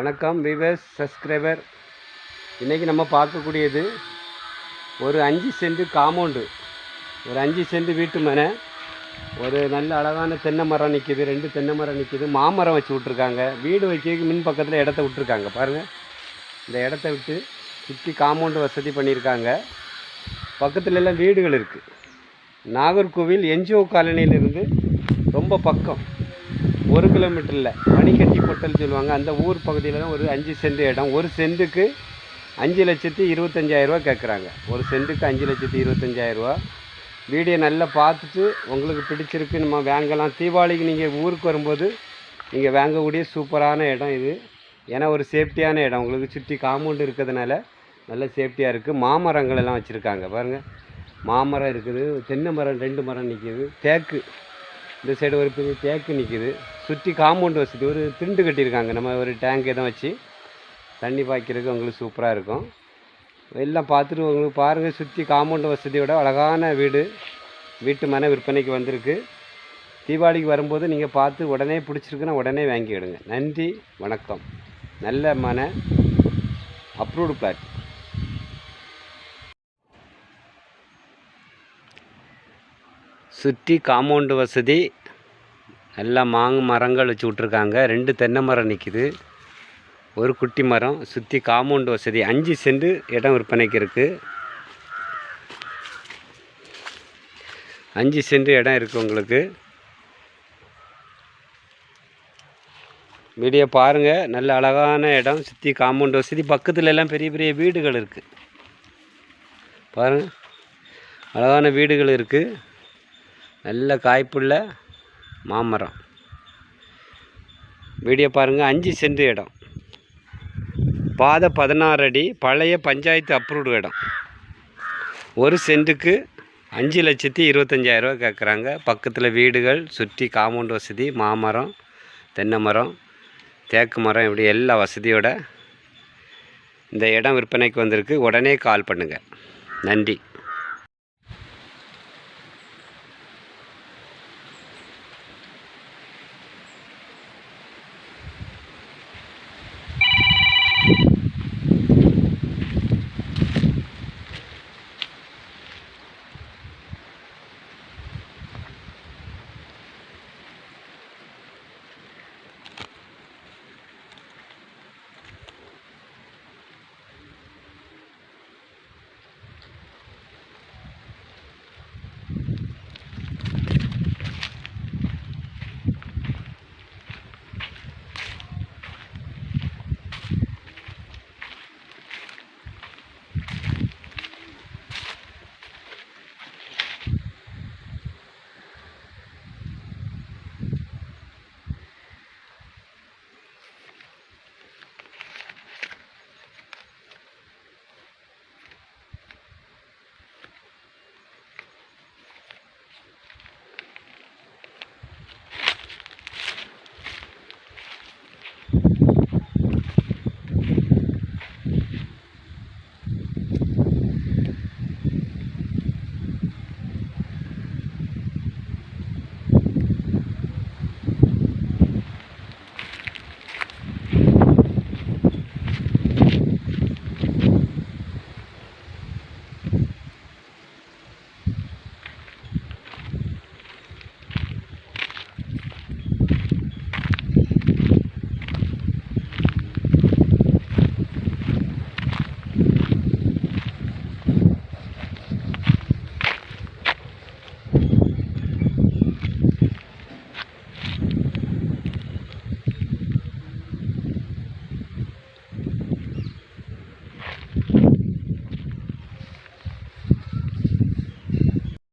வணக்கம் viewers subscriber இன்றைக்கி நம்ம பார்க்கக்கூடியது ஒரு அஞ்சு சென்ட் காம்பவுண்டு ஒரு அஞ்சு சென்ட் வீட்டு மனை. ஒரு நல்ல அழகான தென்னை மரம் நிற்கிது ரெண்டு தென்னை மரம் நிற்கிது மாமரம் வச்சு விட்ருக்காங்க வீடு வைக்க மின் பக்கத்தில் இடத்த விட்ருக்காங்க பாருங்கள் இந்த இடத்த விட்டு சுற்றி காம்பவுண்டு வசதி பண்ணியிருக்காங்க. பக்கத்துலலாம் வீடுகள் இருக்குது நாகர்கோவில் என்ஜிஓ காலனியிலிருந்து ரொம்ப பக்கம். ஒரு கிலோமீட்டரில் மணிக்கட்டி பொட்டல் சொல்லுவாங்க. அந்த ஊர் பகுதியில் தான் ஒரு அஞ்சு சென்ட் இடம். ஒரு சென்ட்டுக்கு அஞ்சு லட்சத்தி இருபத்தஞ்சாயிரரூவா கேட்குறாங்க ஒரு சென்ட்டுக்கு அஞ்சு லட்சத்தி இருபத்தஞ்சாயிரரூவா வீடியோ நல்லா பார்த்துட்டு உங்களுக்கு பிடிச்சிருக்கு நம்ம வாங்கலாம். தீபாவளிக்கு நீங்கள் ஊருக்கு வரும்போது நீங்கள் வாங்கக்கூடிய சூப்பரான இடம் இது. ஏன்னா ஒரு சேஃப்டியான இடம். உங்களுக்கு சுற்றி காம்பவுண்டு இருக்கிறதுனால நல்ல சேஃப்டியாக இருக்குது மாமரங்கள் எல்லாம் வச்சுருக்காங்க. பாருங்கள் மாமரம் இருக்குது. தென்னை மரம் ரெண்டு மரம் நிற்கிது தேக்கு. இந்த சைடு ஒரு பெரிய தேக்கு நிற்கிது சுற்றி காம்பவுண்ட் வசதி. ஒரு திண்டு கட்டியிருக்காங்க. நம்ம ஒரு டேங்க் எதுவும் வச்சு தண்ணி பாய்க்கிறதுக்கு உங்களுக்கு சூப்பராக இருக்கும். எல்லாம் பார்த்துட்டு உங்களுக்கு பாருங்கள் சுற்றி காம்பவுண்டு வசதியோட அழகான வீடு. வீட்டு மன விற்பனைக்கு வந்திருக்கு. தீபாவளிக்கு வரும்போது நீங்கள் பார்த்து உடனே பிடிச்சிருக்குன்னா உடனே வாங்கிவிடுங்க நன்றி வணக்கம். நல்ல மன அப்ரூவ்டு பிளாட் சுற்றி காம்பவுண்டு வசதி. நல்லா மாங்கு மரங்கள் வச்சு விட்ருக்காங்க ரெண்டு தென்னை மரம் நிற்கிது ஒரு குட்டி மரம் சுற்றி காம்பவுண்டு வசதி. அஞ்சு சென்ட் இடம் விற்பனைக்கு இருக்குது அஞ்சு சென்ட் இடம் இருக்குது உங்களுக்கு. வீடியோ பாருங்கள் நல்ல அழகான இடம் சுற்றி காம்பவுண்டு வசதி. பக்கத்தில் எல்லாம் பெரிய பெரிய வீடுகள் இருக்குது பாருங்கள் அழகான வீடுகள் இருக்குது நல்ல காய்ப்புள்ள மாமரம். வீடியோ பாருங்கள் அஞ்சு சென்ட் இடம். பாதை பதினாறு அடி பழைய பஞ்சாயத்து அப்ரூவ்டு இடம். ஒரு சென்ட்டுக்கு அஞ்சு லட்சத்தி இருபத்தஞ்சாயிரரூவா கேட்குறாங்க பக்கத்தில் வீடுகள் சுற்றி காம்பவுண்ட் வசதி மாமரம் தென்னை மரம் தேக்கு மரம் இப்படி எல்லா வசதியோட இந்த இடம் விற்பனைக்கு வந்திருக்கு. உடனே கால் பண்ணுங்கள் நன்றி.